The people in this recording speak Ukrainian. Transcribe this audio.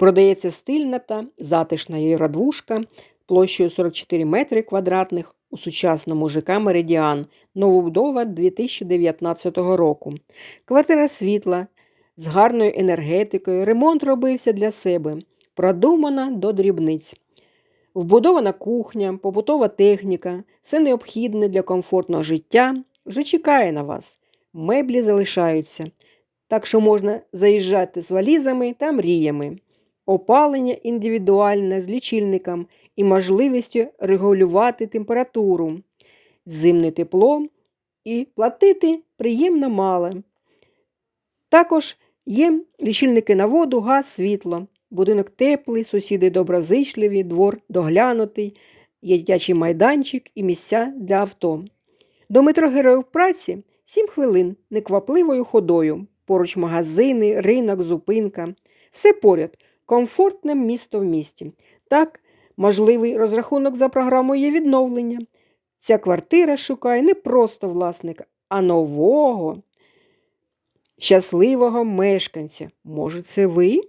Продається стильна та затишна євродвушка площею 44 метри квадратних у сучасному ЖК Меридіан, новобудова 2019 року. Квартира світла з гарною енергетикою, ремонт робився для себе, продумана до дрібниць. Вбудована кухня, побутова техніка, все необхідне для комфортного життя вже чекає на вас. Меблі залишаються, так що можна заїжджати з валізами та мріями. Опалення індивідуальне з лічильником і можливістю регулювати температуру, зимне тепло і платити приємно мало. Також є лічильники на воду, газ, світло. Будинок теплий, сусіди доброзичливі, двор доглянутий, є дитячий майданчик і місця для авто. До метро Героїв праці 7 хвилин неквапливою ходою. Поруч магазини, ринок, зупинка. Все поряд. Комфортне місто в місті. Так, можливий розрахунок за програмою є відновлення. Ця квартира шукає не просто власника, а нового, щасливого мешканця. Може, це ви?